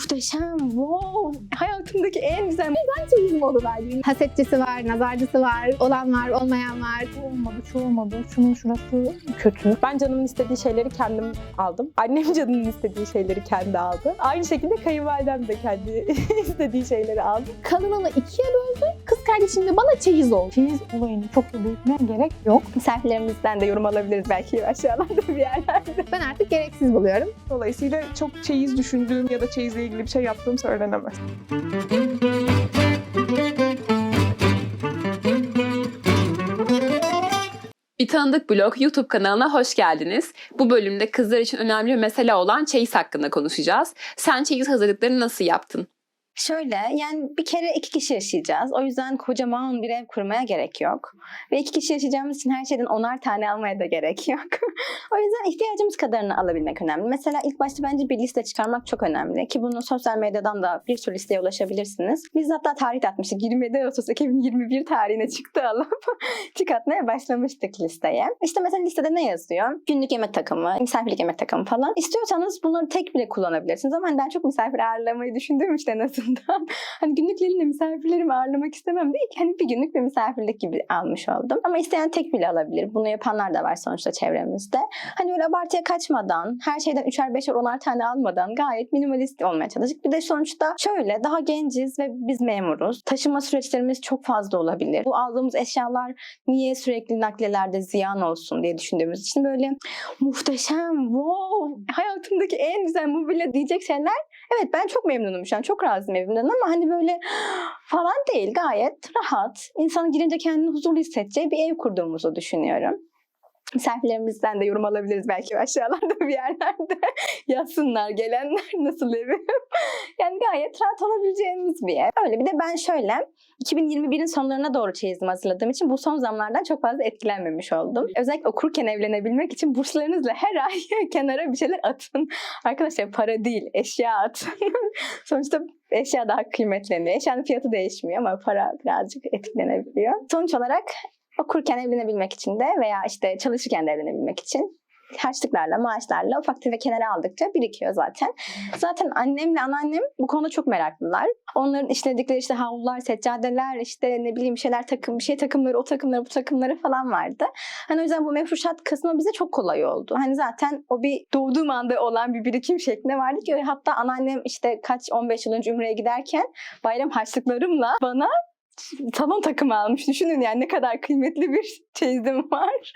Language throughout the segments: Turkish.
muhteşem, wow, hayatımdaki en güzel ben çeyizim oldu verdiğim. Hasetçisi var, nazarcısı var, olan var, olmayan var. Şu olmadı, şu olmadı, şunun şurası kötü. Ben canımın istediği şeyleri kendim aldım. Annem canının istediği şeyleri kendi aldı. Aynı şekilde kayınvalidem de kendi istediği şeyleri aldı. Kadınını ikiye böldü. Kardeşim de bana çeyiz oldu. Çeyiz olayını çok da büyütmeye gerek yok. Misafirlerimizden de yorum alabiliriz belki aşağılarda bir yerlerde. Ben artık gereksiz buluyorum. Dolayısıyla çok çeyiz düşündüğüm ya da çeyizle ilgili bir şey yaptığım söylenemez. Bir Tanıdık Blog YouTube kanalına hoş geldiniz. Bu bölümde kızlar için önemli bir mesele olan çeyiz hakkında konuşacağız. Sen çeyiz hazırlıklarını nasıl yaptın? Şöyle yani bir kere iki kişi yaşayacağız. O yüzden kocaman bir ev kurmaya gerek yok. Ve iki kişi yaşayacağımız için her şeyden onar tane almaya da gerek yok. o yüzden ihtiyacımız kadarını alabilmek önemli. Mesela ilk başta bence bir liste çıkarmak çok önemli. Ki bunu sosyal medyadan da bir sürü listeye ulaşabilirsiniz. Biz hatta tarih atmıştık. 27 Ağustos 2021 tarihine çıktı alıp tik atmaya başlamıştık listeye. İşte mesela listede ne yazıyor? Günlük yemek takımı, misafirlik yemek takımı falan. İstiyorsanız bunları tek bile kullanabilirsiniz. Ama hani ben çok misafir ağırlamayı düşündüğüm için en azından. hani günlüklerimle misafirlerimi ağırlamak istemem değil ki. Hani bir günlük bir misafirlik gibi almış oldum. Ama isteyen tek bile alabilir. Bunu yapanlar da var sonuçta çevremizde. Hani öyle abartıya kaçmadan, her şeyden üçer beşer onar tane almadan gayet minimalist olmaya çalıştık. Bir de sonuçta şöyle daha genciz ve biz memuruz. Taşıma süreçlerimiz çok fazla olabilir. Bu aldığımız eşyalar niye sürekli naklelerde ziyan olsun diye düşündüğümüz için böyle muhteşem, wow, hayatımdaki en güzel mobilya diyecek şeyler. Evet ben çok memnunum şu an. Çok razıyım evimden ama hani böyle falan değil. Gayet rahat. İnsanın girince kendini huzurlu hissedeceği bir ev kurduğumuzu düşünüyorum. Misafirlerimizden de yorum alabiliriz belki aşağılarda bir yerlerde. Yazsınlar gelenler nasıl evi. yani gayet rahat olabileceğimiz bir ev. Öyle bir de ben şöyle 2021'in sonlarına doğru çeyizimi hazırladığım için bu son zamlardan çok fazla etkilenmemiş oldum. Özellikle okurken evlenebilmek için burslarınızla her ay kenara bir şeyler atın. Arkadaşlar para değil eşya atın. Sonuçta eşya daha kıymetleniyor. Eşyanın fiyatı değişmiyor ama para birazcık etkilenebiliyor. Sonuç olarak okurken evlenebilmek için de veya işte çalışırken de evlenebilmek için harçlıklarla, maaşlarla ufak tefek kenara aldıkça birikiyor zaten. Zaten annemle anneannem bu konuda çok meraklılar. Onların işledikleri işte havlular, seccadeler, işte ne bileyim şeyler takım, bir şey takımları, o takımları, bu takımları falan vardı. Hani o yüzden bu mefruşat kısmı bize çok kolay oldu. Hani zaten o bir doğduğum anda olan bir birikim şeklinde vardı ki hatta anneannem işte kaç 15 yıl önce Ümre'ye giderken bayram harçlıklarımla bana salon takımı almış. Düşünün yani ne kadar kıymetli bir çeyizim var.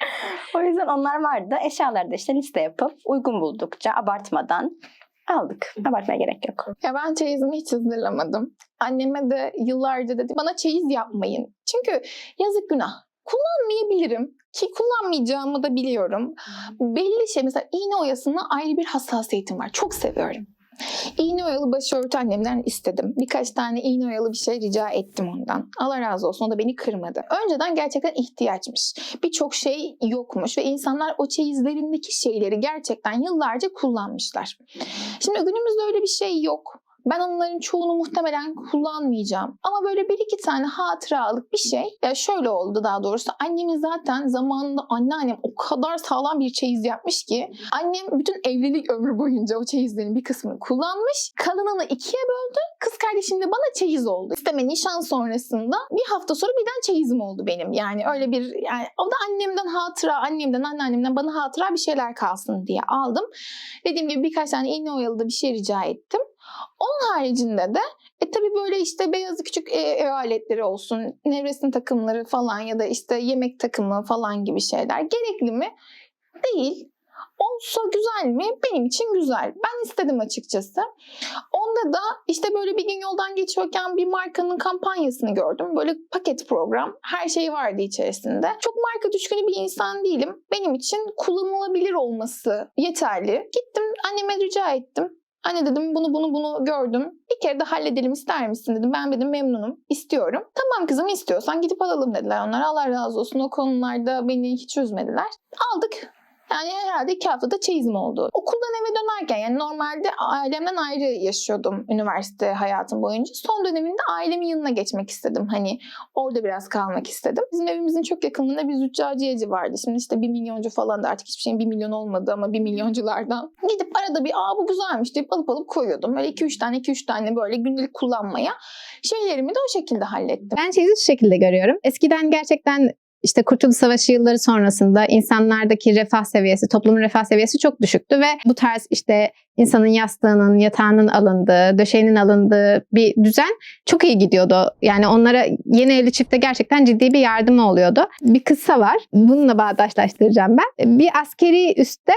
o yüzden onlar vardı. Eşyaları da işte liste yapıp uygun buldukça abartmadan aldık. Abartmaya gerek yok. Ya ben çeyizimi hiç hazırlamadım. Anneme de yıllarca dedi bana çeyiz yapmayın. Çünkü yazık günah. Kullanmayabilirim ki kullanmayacağımı da biliyorum. Belli şey mesela iğne oyasına ayrı bir hassasiyetim var. Çok seviyorum. İğne oyalı başörtü annemden istedim. Birkaç tane iğne oyalı bir şey rica ettim ondan. Allah razı olsun o da beni kırmadı. Önceden gerçekten ihtiyaçmış. Birçok şey yokmuş ve insanlar o çeyizlerindeki şeyleri gerçekten yıllarca kullanmışlar. Şimdi günümüzde öyle bir şey yok. Ben onların çoğunu muhtemelen kullanmayacağım. Ama böyle bir iki tane hatıralık bir şey. Ya şöyle oldu daha doğrusu. Annemin zaten zamanında anneannem o kadar sağlam bir çeyiz yapmış ki annem bütün evlilik ömrü boyunca o çeyizlerin bir kısmını kullanmış. Kalanını ikiye böldü. Kız kardeşim de bana çeyiz oldu. İsteme nişan sonrasında bir hafta sonra birden çeyizim oldu benim. Yani öyle bir yani o da annemden hatıra, annemden, anneannemden bana hatıra bir şeyler kalsın diye aldım. Dediğim gibi birkaç tane iğne oyalı da bir şey rica ettim. Onun haricinde de e tabii böyle işte beyaz küçük e, ev aletleri olsun, nevresim takımları falan ya da işte yemek takımı falan gibi şeyler gerekli mi? Değil. Olsa güzel mi? Benim için güzel. Ben istedim açıkçası. Onda da işte böyle bir gün yoldan geçiyorken bir markanın kampanyasını gördüm. Böyle paket program. Her şey vardı içerisinde. Çok marka düşkünü bir insan değilim. Benim için kullanılabilir olması yeterli. Gittim anneme rica ettim. Anne dedim bunu bunu bunu gördüm. Bir kere de halledelim ister misin dedim. Ben dedim memnunum. istiyorum. Tamam kızım istiyorsan gidip alalım dediler onlar. Allah razı olsun o konularda beni hiç üzmediler. Aldık. Yani herhalde iki haftada çeyizim oldu. Okuldan eve dönerken yani normalde ailemden ayrı yaşıyordum üniversite hayatım boyunca. Son döneminde ailemin yanına geçmek istedim. Hani orada biraz kalmak istedim. Bizim evimizin çok yakınında bir züccaciyeci vardı. Şimdi işte bir milyoncu falan da artık hiçbir şeyin bir milyon olmadı ama bir milyonculardan. Gidip arada bir aa bu güzelmiş deyip alıp alıp koyuyordum. Böyle 2-3 tane 2-3 tane böyle günlük kullanmaya şeylerimi de o şekilde hallettim. Ben çeyizi şu şekilde görüyorum. Eskiden gerçekten işte Kurtuluş Savaşı yılları sonrasında insanlardaki refah seviyesi, toplumun refah seviyesi çok düşüktü ve bu tarz işte insanın yastığının, yatağının alındığı, döşeğinin alındığı bir düzen çok iyi gidiyordu. Yani onlara yeni evli çifte gerçekten ciddi bir yardımı oluyordu. Bir kıssa var. Bununla bağdaşlaştıracağım ben. Bir askeri üste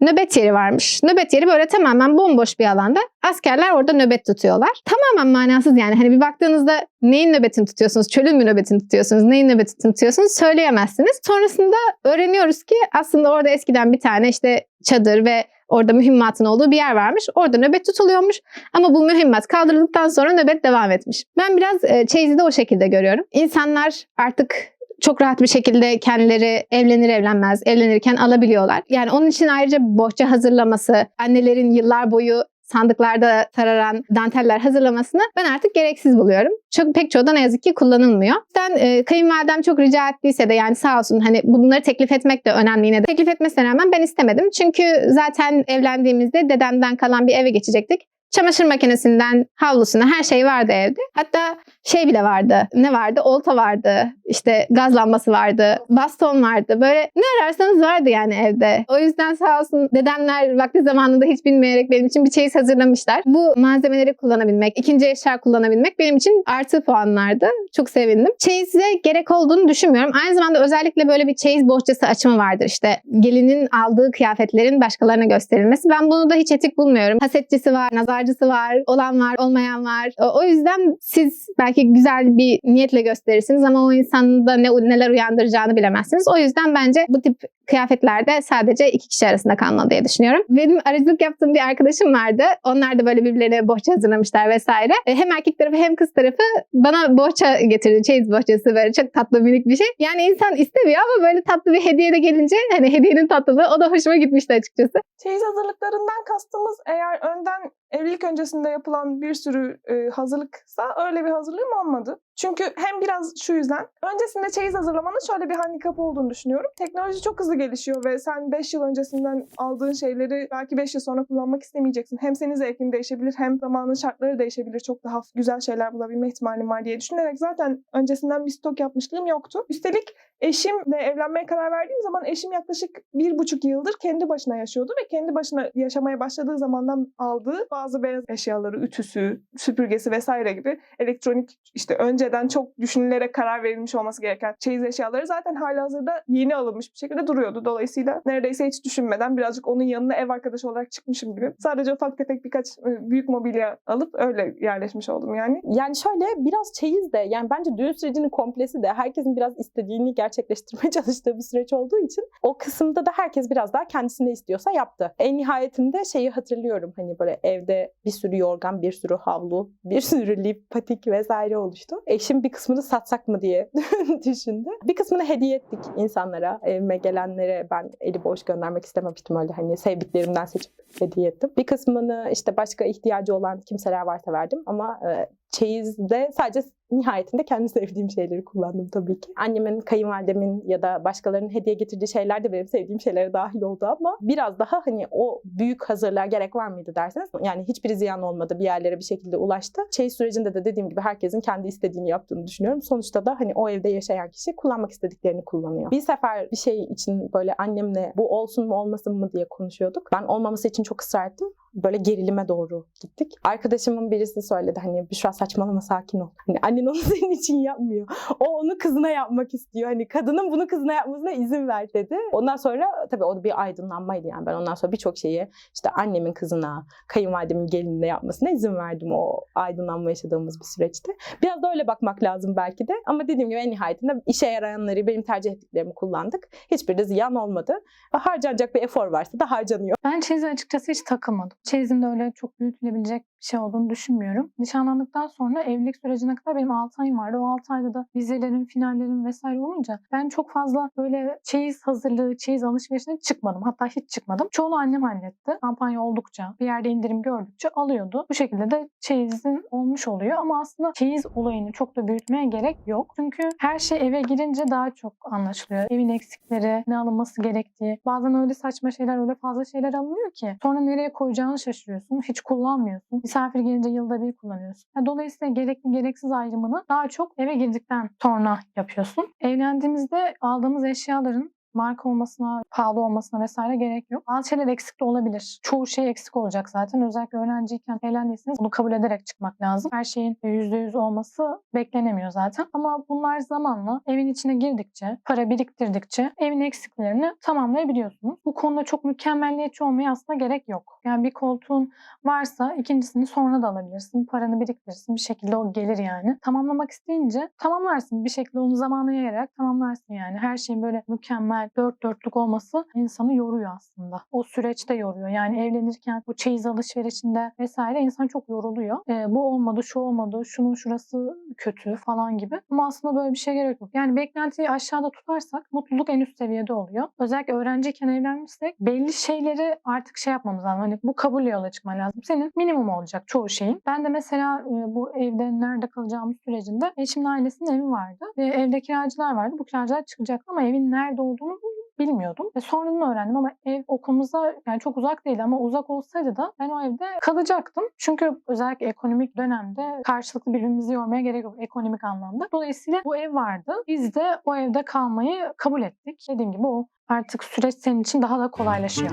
nöbet yeri varmış. Nöbet yeri böyle tamamen bomboş bir alanda. Askerler orada nöbet tutuyorlar. Tamamen manasız yani. Hani bir baktığınızda neyin nöbetini tutuyorsunuz? Çölün mü nöbetini tutuyorsunuz? Neyin nöbetini tutuyorsunuz? Söyleyemezsiniz. Sonrasında öğreniyoruz ki aslında orada eskiden bir tane işte çadır ve orada mühimmatın olduğu bir yer varmış. Orada nöbet tutuluyormuş. Ama bu mühimmat kaldırıldıktan sonra nöbet devam etmiş. Ben biraz çeyizi de o şekilde görüyorum. İnsanlar artık çok rahat bir şekilde kendileri evlenir evlenmez evlenirken alabiliyorlar. Yani onun için ayrıca bohça hazırlaması, annelerin yıllar boyu sandıklarda tararan danteller hazırlamasını ben artık gereksiz buluyorum. Çok pek çoğu da ne yazık ki kullanılmıyor. Ben e, kayınvalidem çok rica ettiyse de yani sağ olsun hani bunları teklif etmek de önemli yine de. Teklif etmesine rağmen ben istemedim. Çünkü zaten evlendiğimizde dedemden kalan bir eve geçecektik. Çamaşır makinesinden havlusuna her şey vardı evde. Hatta şey bile vardı. Ne vardı? Olta vardı. İşte gaz lambası vardı. Baston vardı. Böyle ne ararsanız vardı yani evde. O yüzden sağ olsun dedemler vakti zamanında hiç bilmeyerek benim için bir çeyiz hazırlamışlar. Bu malzemeleri kullanabilmek, ikinci eşya kullanabilmek benim için artı puanlardı. Çok sevindim. Çeyize gerek olduğunu düşünmüyorum. Aynı zamanda özellikle böyle bir çeyiz bohçası açımı vardır. İşte gelinin aldığı kıyafetlerin başkalarına gösterilmesi. Ben bunu da hiç etik bulmuyorum. Hasetçisi var, nazarcısı var, olan var, olmayan var. O yüzden siz belki güzel bir niyetle gösterirsiniz ama o insanın da ne, neler uyandıracağını bilemezsiniz. O yüzden bence bu tip kıyafetlerde sadece iki kişi arasında kalmalı diye düşünüyorum. Benim aracılık yaptığım bir arkadaşım vardı. Onlar da böyle birbirlerine bohça hazırlamışlar vesaire. E, Hem erkek tarafı hem kız tarafı bana bohça getirdi. Çeyiz bohçası böyle çok tatlı minik bir şey. Yani insan istemiyor ama böyle tatlı bir hediye de gelince hani hediyenin tatlılığı o da hoşuma gitmişti açıkçası. Çeyiz hazırlıklarından kastımız eğer önden evlilik öncesinde yapılan bir sürü e, hazırlıksa öyle bir hazırlığım olmadı. Çünkü hem biraz şu yüzden öncesinde çeyiz hazırlamanın şöyle bir handikapı olduğunu düşünüyorum. Teknoloji çok hızlı gelişiyor ve sen 5 yıl öncesinden aldığın şeyleri belki 5 yıl sonra kullanmak istemeyeceksin. Hem senin zevkin değişebilir hem zamanın şartları değişebilir. Çok daha güzel şeyler bulabilme ihtimalim var diye düşünerek zaten öncesinden bir stok yapmışlığım yoktu. Üstelik eşimle evlenmeye karar verdiğim zaman eşim yaklaşık bir buçuk yıldır kendi başına yaşıyordu ve kendi başına yaşamaya başladığı zamandan aldığı bazı beyaz eşyaları, ütüsü, süpürgesi vesaire gibi elektronik işte önceden çok düşünülerek karar verilmiş olması gereken çeyiz eşyaları zaten halihazırda yeni alınmış bir şekilde duruyordu. Dolayısıyla neredeyse hiç düşünmeden birazcık onun yanına ev arkadaşı olarak çıkmışım gibi. Sadece ufak tefek birkaç büyük mobilya alıp öyle yerleşmiş oldum yani. Yani şöyle biraz çeyiz de yani bence düğün sürecinin komplesi de herkesin biraz istediğini gerçekleştirmeye çalıştığı bir süreç olduğu için o kısımda da herkes biraz daha kendisi ne istiyorsa yaptı. En nihayetinde şeyi hatırlıyorum hani böyle evde bir sürü yorgan, bir sürü havlu, bir sürü lip, patik vesaire oluştu. Eşim bir kısmını satsak mı diye düşündü. Bir kısmını hediye ettik insanlara. Evime gelenlere ben eli boş göndermek istememiştim öyle hani sevdiklerimden seçip hediye ettim. Bir kısmını işte başka ihtiyacı olan kimseler varsa verdim ama e, çeyizde sadece nihayetinde kendi sevdiğim şeyleri kullandım tabii ki. Annemin, kayınvalidemin ya da başkalarının hediye getirdiği şeyler de benim sevdiğim şeylere dahil oldu ama biraz daha hani o büyük hazırlığa gerek var mıydı derseniz yani hiçbiri ziyan olmadı bir yerlere bir şekilde ulaştı. Çeyiz sürecinde de dediğim gibi herkesin kendi istediğini yaptığını düşünüyorum. Sonuçta da hani o evde yaşayan kişi kullanmak istediklerini kullanıyor. Bir sefer bir şey için böyle annemle bu olsun mu olmasın mı diye konuşuyorduk. Ben olmaması için çok ısrar ettim böyle gerilime doğru gittik. Arkadaşımın birisi söyledi hani Büşra saçmalama sakin ol. Hani annen onu senin için yapmıyor. O onu kızına yapmak istiyor. Hani kadının bunu kızına yapmasına izin ver dedi. Ondan sonra tabii o da bir aydınlanmaydı yani. Ben ondan sonra birçok şeyi işte annemin kızına, kayınvalidemin gelinine yapmasına izin verdim o aydınlanma yaşadığımız bir süreçte. Biraz da öyle bakmak lazım belki de. Ama dediğim gibi en nihayetinde işe yarayanları, benim tercih ettiklerimi kullandık. Hiçbiri de ziyan olmadı. Harcanacak bir efor varsa da harcanıyor. Ben çeyize açıkçası hiç takılmadım. Çeyizin de öyle çok büyütülebilecek şey olduğunu düşünmüyorum. Nişanlandıktan sonra evlilik sürecine kadar benim 6 ayım vardı. O 6 ayda da vizelerin, finallerin vesaire olunca ben çok fazla böyle çeyiz hazırlığı, çeyiz alışverişine çıkmadım. Hatta hiç çıkmadım. Çoğunu annem halletti. Kampanya oldukça, bir yerde indirim gördükçe alıyordu. Bu şekilde de çeyizin olmuş oluyor. Ama aslında çeyiz olayını çok da büyütmeye gerek yok. Çünkü her şey eve girince daha çok anlaşılıyor. Evin eksikleri, ne alınması gerektiği. Bazen öyle saçma şeyler, öyle fazla şeyler alınıyor ki. Sonra nereye koyacağını şaşırıyorsun. Hiç kullanmıyorsun. Misafir gelince yılda bir kullanıyorsun. Dolayısıyla gerekli gereksiz ayrımını daha çok eve girdikten sonra yapıyorsun. Evlendiğimizde aldığımız eşyaların marka olmasına, pahalı olmasına vesaire gerek yok. Bazı şeyler eksik de olabilir. Çoğu şey eksik olacak zaten. Özellikle öğrenciyken evlendiyseniz bunu kabul ederek çıkmak lazım. Her şeyin %100 olması beklenemiyor zaten. Ama bunlar zamanla evin içine girdikçe, para biriktirdikçe evin eksiklerini tamamlayabiliyorsunuz. Bu konuda çok mükemmelliyetçi olmaya aslında gerek yok. Yani bir koltuğun varsa ikincisini sonra da alabilirsin. Paranı biriktirirsin. Bir şekilde o gelir yani. Tamamlamak isteyince tamamlarsın. Bir şekilde onu zamana yayarak tamamlarsın yani. Her şeyin böyle mükemmel, dört dörtlük olması insanı yoruyor aslında. O süreçte yoruyor. Yani evlenirken bu çeyiz alışverişinde vesaire insan çok yoruluyor. Ee, bu olmadı, şu olmadı, şunun şurası kötü falan gibi. Ama aslında böyle bir şey gerek yok. Yani beklentiyi aşağıda tutarsak mutluluk en üst seviyede oluyor. Özellikle öğrenciyken evlenmişsek belli şeyleri artık şey yapmamız lazım. Hani bu kabul yola çıkman lazım. Senin minimum olacak çoğu şeyin. Ben de mesela e, bu evde nerede kalacağımız sürecinde eşimin ailesinin evi vardı. Ve evde kiracılar vardı. Bu kiracılar çıkacak ama evin nerede olduğunu bilmiyordum. Ve sonradan öğrendim ama ev okulumuza yani çok uzak değil ama uzak olsaydı da ben o evde kalacaktım. Çünkü özellikle ekonomik dönemde karşılıklı birbirimizi yormaya gerek yok ekonomik anlamda. Dolayısıyla bu ev vardı. Biz de o evde kalmayı kabul ettik. Dediğim gibi o artık süreç senin için daha da kolaylaşıyor.